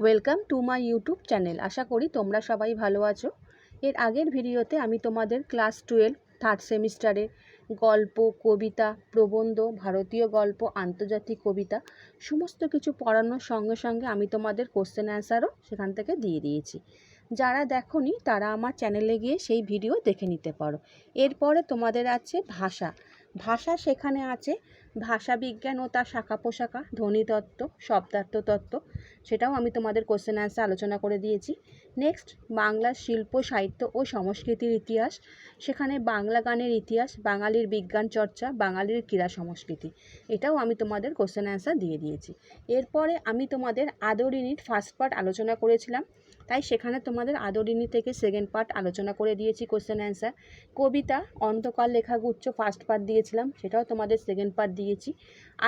Welcome to my YouTube channel আশা করি তোমরা সবাই ভালো আছো। এর আগের ভিডিওতে আমি তোমাদের ক্লাস টুয়েলভ থার্ড সেমিস্টারে গল্প, কবিতা, প্রবন্ধ, ভারতীয় গল্প, আন্তর্জাতিক কবিতা, সমস্ত কিছু পড়ানোর সঙ্গে সঙ্গে আমি তোমাদের কোশ্চেন অ্যান্সারও সেখান থেকে দিয়ে দিয়েছি। যারা দেখোনি, তারা আমার চ্যানেলে গিয়ে সেই ভিডিও দেখে নিতে পারো। এরপরে তোমাদের আছে ভাষা। ভাষা সেখানে আছে ভাষা বিজ্ঞান ও তার শাখা পোশাখা ধ্বনিতত্ত্ব শব্দার্থ তত্ত্ব সেটাও আমি তোমাদের কোশ্চেন অ্যান্সার আলোচনা করে দিয়েছি। নেক্সট বাংলার শিল্প, সাহিত্য ও সংস্কৃতির ইতিহাস। সেখানে বাংলা গানের ইতিহাস, বাঙালির বিজ্ঞান চর্চা, বাঙালির ক্রীড়া সংস্কৃতি, এটাও আমি তোমাদের কোশ্চেন অ্যান্সার দিয়ে দিয়েছি। এরপরে আমি তোমাদের আদরিনীর ফার্স্ট পার্ট আলোচনা করেছিলাম, তাই সেখানে তোমাদের আদরিনী থেকে সেকেন্ড পার্ট আলোচনা করে দিয়েছি কোশ্চেন অ্যান্সার কবিতা, অন্তকাল লেখাগুচ্ছ ফার্স্ট পার্ট দিয়েছিলাম, সেটাও তোমাদের সেকেন্ড পার্ট দিয়েছি।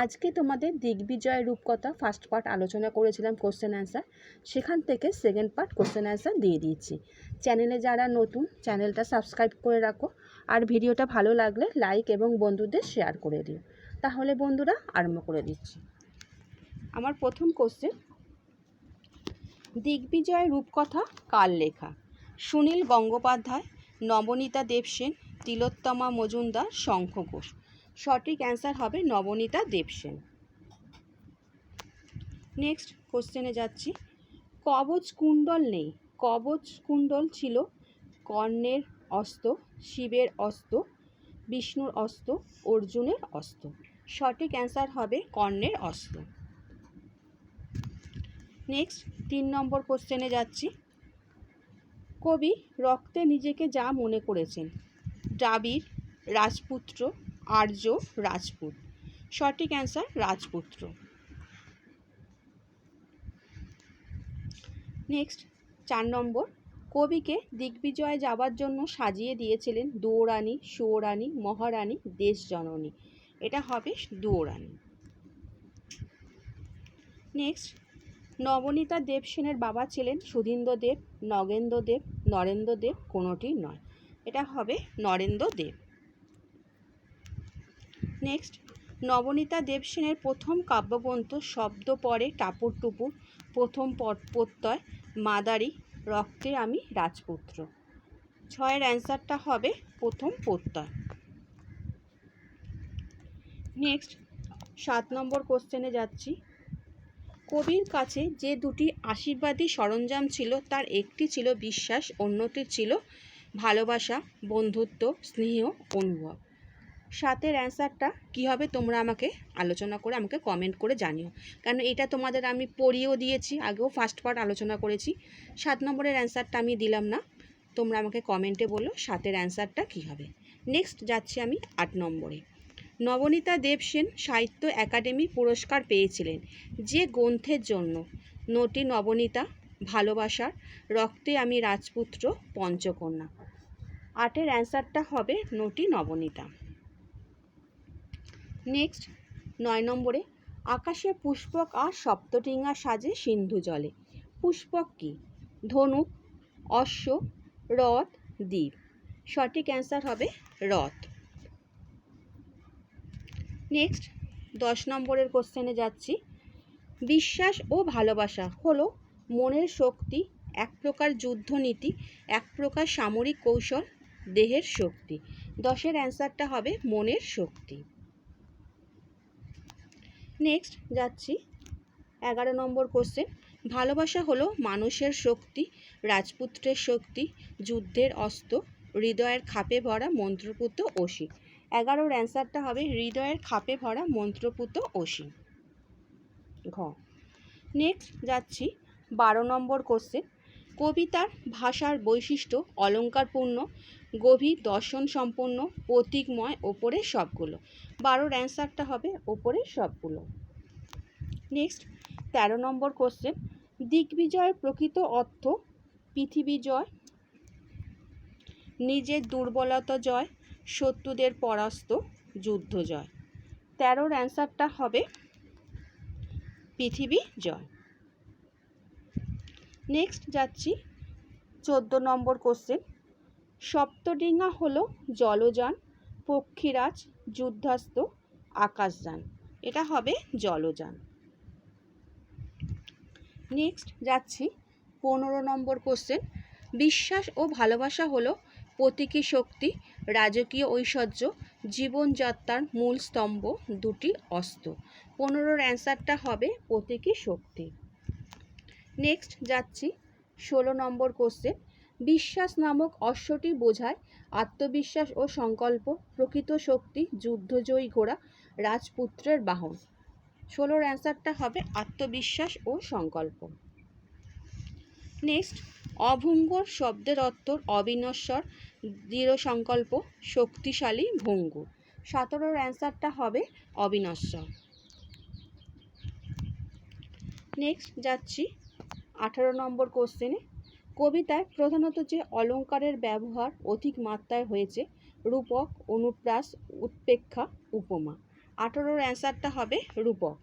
আজকে তোমাদের দিগ্বিজয় রূপকথা ফার্স্ট পার্ট আলোচনা করেছিলাম কোশ্চেন অ্যান্সার সেখান থেকে সেকেন্ড পার্ট কোশ্চেন অ্যান্সার দিয়ে দিয়েছি। চ্যানেলে যারা নতুন চ্যানেলটা সাবস্ক্রাইব করে রাখো। আর ভিডিওটা ভালো লাগলে লাইক এবং বন্ধুদের শেয়ার করে দিও। তাহলে বন্ধুরা আরম্ভ করে দিচ্ছি। আমার প্রথম কোশ্চেন দিগ্বিজয় রূপকথা কার লেখা? সুনীল গঙ্গোপাধ্যায়, নবনীতা দেবসেন তিলোত্তমা মজুমদার, শঙ্খ ঘোষ। সঠিক অ্যান্সার হবে নবনীতা দেবসেন নেক্সট কোশ্চেনে যাচ্ছি। কবচ কুণ্ডল নেই কবচ কুণ্ডল ছিল কর্ণের অস্ত্র শিবের অস্ত্র বিষ্ণুর অস্ত্র অর্জুনের অস্ত্র সঠিক অ্যান্সার হবে কর্ণের অস্ত্র নেক্সট তিন নম্বর কোশ্চেনে যাচ্ছি। কবি রক্তে নিজেকে যা মনে করেছেন, ডাবির রাজপুত্র আর্য রাজপুত। সঠিক অ্যান্সার রাজপুত্র। নেক্সট চার নম্বর। কবিকে দিগ্বিজয়ে যাবার জন্য সাজিয়ে দিয়েছিলেন দুয়োরানী, সুয়োরানী, মহারানী, দেশজননী। এটা হবে দুয়োরানী। নেক্সট নবনীতা দেবসেনের বাবা ছিলেন সুধীন্দ্র দেব, নগেন্দ্র দেব, নরেন্দ্র দেব কোনোটি নয়। এটা হবে নরেন্দ্র দেব। নেক্সট নবনীতা দেবসেনের প্রথম কাব্যগ্রন্থ শব্দ পরে টাপুর টুপুর, প্রথম প্রত্যয়, মাদারি, রক্তে আমি রাজপুত্র। ছয়ের অ্যান্সারটা হবে প্রথম প্রত্যয়। নেক্সট সাত নম্বর কোশ্চেনে যাচ্ছি। কবির কাছে যে দুটি আশীর্বাদী সরঞ্জাম ছিল, তার একটি ছিল বিশ্বাস, অন্যটি ছিল ভালোবাসা, বন্ধুত্ব, স্নেহ, অনুভব। সাতের অ্যান্সারটা কী হবে তোমরা আমাকে আলোচনা করে আমাকে কমেন্ট করে জানিও। কারণ এটা তোমাদের আমি পড়িয়েও দিয়েছি, আগেও ফার্স্ট পার্ট আলোচনা করেছি। সাত নম্বরের অ্যান্সারটা আমি দিলাম না, তোমরা আমাকে কমেন্টে বলো সাতের অ্যান্সারটা কী হবে। নেক্সট যাচ্ছি আমি আট নম্বরে। নবনীতা দেবসেন সাহিত্য একাডেমি পুরস্কার পেয়েছিলেন। যে গ্রন্থের জন্য নটি নবনীতা ভালোবাসার রক্তে আমি রাজপুত্র পঞ্চকন্যা। আটের অ্যান্সারটা হবে নটি নবনীতা। নেক্সট নয় নম্বরে, আকাশে পুষ্পক আর সপ্তটিঙ্গা সাজে সিন্ধু জলে। পুষ্পক কি? ধনুক অশ্ব, রথ, দ্বীপ। সঠিক অ্যান্সার হবে রথ। নেক্সট দশ নম্বরের কোশ্চেনে যাচ্ছি। বিশ্বাস ও ভালোবাসা হলো মনের শক্তি, এক প্রকার যুদ্ধনীতি, এক প্রকার সামরিক কৌশল, দেহের শক্তি। দশের অ্যান্সারটা হবে মনের শক্তি। নেক্সট যাচ্ছি এগারো নম্বর কোশ্চেন ভালোবাসা হলো মানুষের শক্তি, রাজপুত্রের শক্তি, যুদ্ধের অস্ত্র, হৃদয়ের খাপে ভরা মন্ত্রপুত অসি এগারোর অ্যান্সারটা হবে হৃদয়ের খাপে ভরা মন্ত্রপুত অসি ঘ। নেক্সট যাচ্ছি বারো নম্বর কোশ্চেন কবিতার ভাষার বৈশিষ্ট্য অলঙ্কারপূর্ণ, গভীর দর্শন সম্পন্ন প্রতীকময় ওপরের সবগুলো। বারোর অ্যান্সারটা হবে ওপরের সবগুলো। নেক্সট, তেরো নম্বর কোশ্চেন দিগ্বিজয়ের প্রকৃত অর্থ, পৃথিবী জয়, নিজের দুর্বলতা জয়, শত্রুদের পরাস্ত, যুদ্ধ জয়। তেরোর অ্যান্সারটা হবে, পৃথিবী জয়। নেক্সট যাচ্ছি চোদ্দ নম্বর কোশ্চেন সপ্তডিঙা হলো জলযান, পক্ষীরাজ, যুদ্ধাস্ত, আকাশযান। এটা হবে জলযান। নেক্সট যাচ্ছি পনেরো নম্বর কোশ্চেন বিশ্বাস ও ভালোবাসা হলো প্রতীকী শক্তি, রাজকীয় ঐশ্বর্য, জীবনযাত্রার মূল স্তম্ভ দুটি অস্ত্র। পনেরোর অ্যান্সারটা হবে প্রতীকী শক্তি। নেক্সট যাচ্ছি ষোলো নম্বর কোশ্চেন বিশ্বাস নামক অশ্বটি বোঝায় আত্মবিশ্বাস ও সংকল্প, প্রকৃত শক্তি, যুদ্ধজয়ী ঘোড়া, রাজপুত্রের বাহন। ষোলোর অ্যান্সারটা হবে আত্মবিশ্বাস ও সংকল্প। নেক্সট অভঙ্গুর শব্দের অর্থ অবিনশ্বর, দৃঢ় সংকল্প, শক্তিশালী ভঙ্গুর। সতেরোর অ্যান্সারটা হবে অবিনশ্বর। নেক্সট যাচ্ছি আঠারো নম্বর কোশ্চেনে কবিতায় প্রধানত যে অলঙ্কারের ব্যবহার অধিক মাত্রায় হয়েছে, রূপক, অনুপ্রাস, উৎপেক্ষা, উপমা। আঠারোর অ্যান্সারটা হবে রূপক।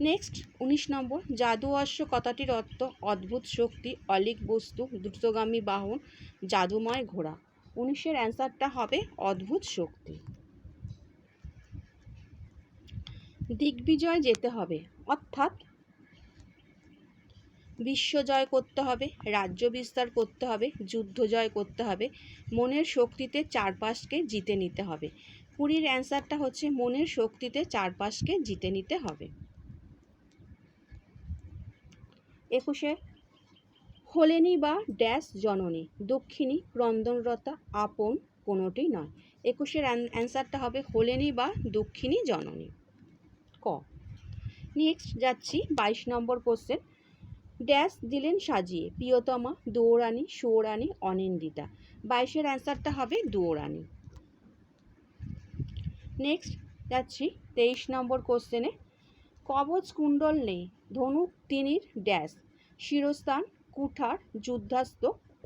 নেক্সট উনিশ নম্বর জাদু অশ্ব কথাটির অর্থ অদ্ভুত শক্তি, অলিক বস্তু, দ্রুতগামী বাহন, জাদুময় ঘোড়া। উনিশের অ্যান্সারটা হবে অদ্ভুত শক্তি। দিগ্বিজয় যেতে হবে। অর্থাৎ বিশ্ব জয় করতে হবে, রাজ্য বিস্তার করতে হবে, যুদ্ধ জয় করতে হবে, মনের শক্তিতে চারপাশকে জিতে নিতে হবে। কুড়ির অ্যান্সারটা হচ্ছে মনের শক্তিতে চারপাশকে জিতে নিতে হবে। একুশে, হলেনি বা ড্যাশ জননী, দক্ষিণী, ক্রন্দনরতা, আপন কোনোটি নয়। একুশের অ্যান্সারটা হবে হলেনি বা দক্ষিণী জননী। ক নেক্সট যাচ্ছি বাইশ নম্বর কোশ্চেন ড্যাশ দিলেন সাজিয়ে। প্রিয়তমা দৌড়ানি সৌরানি অনিন্দিতা। বাইশের অ্যান্সারটা হবে দৌড়ানি নেক্সট যাচ্ছি তেইশ নম্বর কোশ্চেনে কবচ কুণ্ডল নেই, ধনুক তিনির ড্যাশ শিরস্থান, কুঠার, যুদ্ধাস্ত,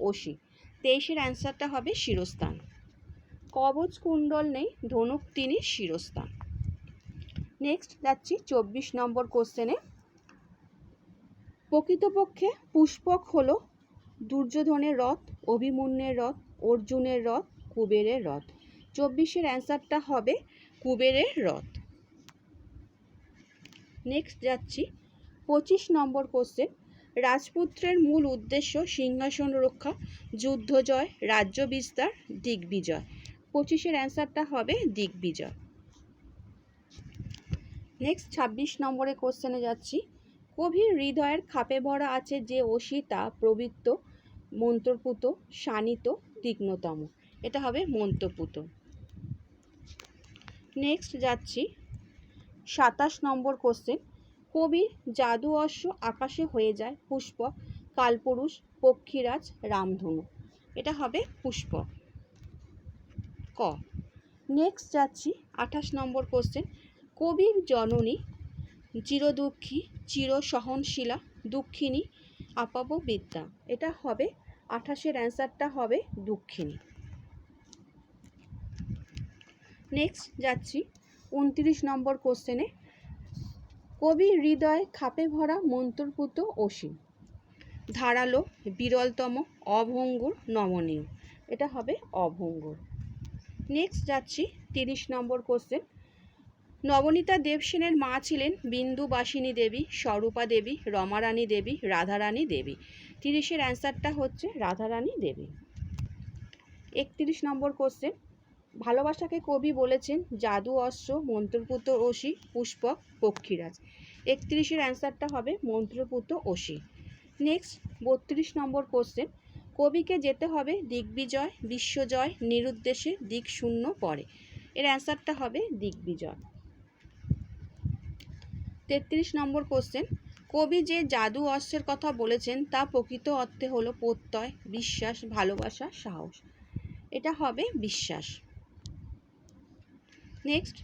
ওসি। তেইশের অ্যান্সারটা হবে শিরস্থান। কবচ কুণ্ডল নেই, ধনুক তিনির শিরস্থান। নেক্সট যাচ্ছি চব্বিশ নম্বর কোশ্চেনে প্রকৃতপক্ষে পুষ্পক হলো দুর্যোধনের রথ, অভিমন্যের রথ, অর্জুনের রথ, কুবেরের রথ। চব্বিশের অ্যান্সারটা হবে কুবেরের রথ। নেক্সট যাচ্ছি পঁচিশ নম্বর কোশ্চেন রাজপুত্রের মূল উদ্দেশ্য সিংহাসন রক্ষা, যুদ্ধ জয়, রাজ্য বিস্তার, দিগ্বিজয়। পঁচিশের অ্যান্সারটা হবে দিগ্বিজয়। নেক্সট ছাব্বিশ নম্বরে কোশ্চেনে যাচ্ছি। কবির হৃদয়ের খাপে ভরা আছে যে অসি তা প্রবৃত্ত, মন্ত্রপুত, শানিত, তীক্ষ্ণতম। এটা হবে মন্ত্রপুত। নেক্সট যাচ্ছি। সাতাশ নম্বর কোশ্চেন কবির জাদু অশ্ব আকাশে হয়ে যায় পুষ্পক কালপুরুষ, পক্ষীরাজ, রামধনু। এটা হবে পুষ্পক ক। নেক্সট যাচ্ছি, আঠাশ নম্বর কোশ্চেন কবির জননী, চিরদুঃখী চির সহনশীলা দুঃখিনী, আপাব বিদ্যা। এটা হবে, আঠাশের অ্যান্সারটা হবে দুঃখিনী। নেক্সট যাচ্ছি, উনত্রিশ নম্বর কোশ্চেনে। কবির হৃদয় খাপে ভরা মন্ত্রপুত অসীম। ধারালো, বিরলতম, অভঙ্গুর নমনীয়। এটা হবে অভঙ্গুর। নেক্সট যাচ্ছি, তিরিশ নম্বর কোশ্চেন। নবনীতা দেবসেনের মা ছিলেন বিন্দুবাসিনী দেবী, স্বরূপা দেবী, রমারানী দেবী, রাধারানী দেবী। তিরিশের অ্যান্সারটা হচ্ছে রাধারানী দেবী। একত্রিশ নম্বর কোশ্চেন ভালোবাসাকে কবি বলেছেন জাদু অশ্ব মন্ত্রপুত অসি পুষ্পক, পক্ষীরাজ। একত্রিশের অ্যান্সারটা হবে মন্ত্রপুত অসি নেক্সট বত্রিশ নম্বর কোশ্চেন কবিকে যেতে হবে দিগ্বিজয়, বিশ্বজয়, নিরুদ্দেশে দিক শূন্য পরে। এর অ্যান্সারটা হবে দিগ্বিজয়। তেত্রিশ নম্বর কোশ্চেন কবি যে জাদু অস্ত্রের কথা বলেছেন, তা প্রকৃত অর্থে হলো প্রত্যয়, বিশ্বাস, ভালোবাসা, সাহস। এটা হবে বিশ্বাস। নেক্সট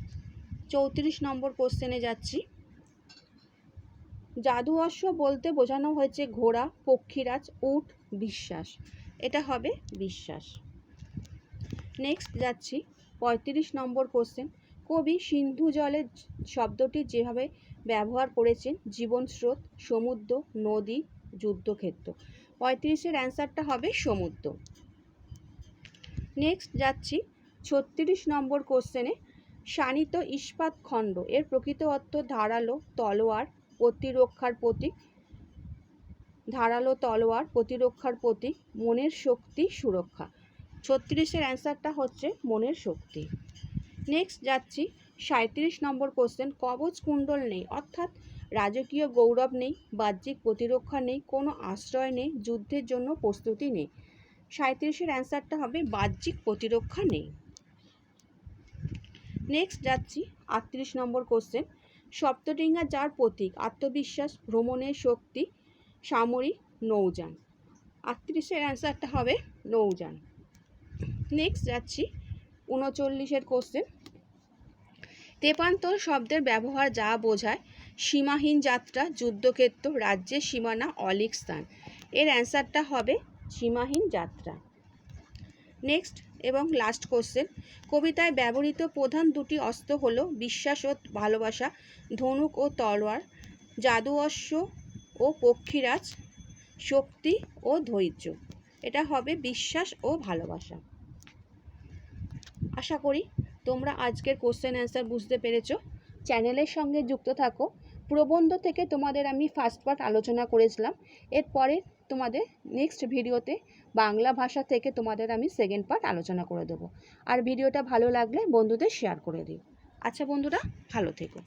চৌত্রিশ নম্বর কোশ্চেনে যাচ্ছি। জাদু অশ্ব বলতে বোঝানো হয়েছে ঘোড়া, পক্ষীরাজ, উট, বিশ্বাস। এটা হবে বিশ্বাস। নেক্সট যাচ্ছি, পঁয়ত্রিশ নম্বর কোশ্চেন কবি সিন্ধু জলের শব্দটি যেভাবে ব্যবহার করেছেন জীবন স্রোত সমুদ্র, নদী, যুদ্ধক্ষেত্র। পঁয়ত্রিশের অ্যান্সারটা হবে সমুদ্র। নেক্সট যাচ্ছি ছত্রিশ নম্বর কোশ্চেনে। শানিত ইস্পাত খণ্ড, এর প্রকৃত অর্থ ধারালো তলোয়ার প্রতিরক্ষার প্রতীক। ধারালো তলোয়ার প্রতিরক্ষার প্রতীক, মনের শক্তি সুরক্ষা। ছত্রিশের অ্যান্সারটা হচ্ছে মনের শক্তি। নেক্সট যাচ্ছি সাঁত্রিশ নম্বর কোশ্চেন কবচ কুণ্ডল নেই, অর্থাৎ রাজকীয় গৌরব নেই, বাহ্যিক প্রতিরক্ষা নেই, কোনো আশ্রয় নেই, যুদ্ধের জন্য প্রস্তুতি নেই। সাঁত্রিশের অ্যান্সারটা হবে বাহ্যিক প্রতিরক্ষা নেই। নেক্সট যাচ্ছি আটত্রিশ নম্বর কোশ্চেন। সপ্তডিঙ্গা যার প্রতীক, আত্মবিশ্বাস, ভ্রমণের শক্তি, সামরিক নৌযান। আটত্রিশের অ্যান্সারটা হবে নৌযান। নেক্সট যাচ্ছি উনচল্লিশের কোশ্চেন। তেপান্তর শব্দের ব্যবহার যা বোঝায়, সীমাহীন যাত্রা, যুদ্ধক্ষেত্র, রাজ্যের সীমানা, অলিক স্থান। এর অ্যান্সারটা হবে সীমাহীন যাত্রা। নেক্সট এবং লাস্ট কোশ্চেন। কবিতায় ব্যবহৃত প্রধান দুটি অস্ত্র হলো বিশ্বাস ও ভালোবাসা, ধনুক ও তলোয়ার জাদু অশ্ব ও পক্ষীরাজ, শক্তি ও ধৈর্য। এটা হবে বিশ্বাস ও ভালোবাসা। আশা করি তোমরা আজকের কোশ্চেন অ্যান্সার বুঝতে পেরেছ। চ্যানেলের সঙ্গে যুক্ত থাকো। প্রবন্ধ থেকে তোমাদের আমি ফার্স্ট পার্ট আলোচনা করেছিলাম। এরপরে তোমাদের নেক্সট ভিডিওতে বাংলা ভাষা থেকে তোমাদের আমি সেকেন্ড পার্ট আলোচনা করে দেবো। আর ভিডিওটা ভালো লাগলে বন্ধুদের শেয়ার করে দিও। আচ্ছা বন্ধুরা, ভালো থেকো।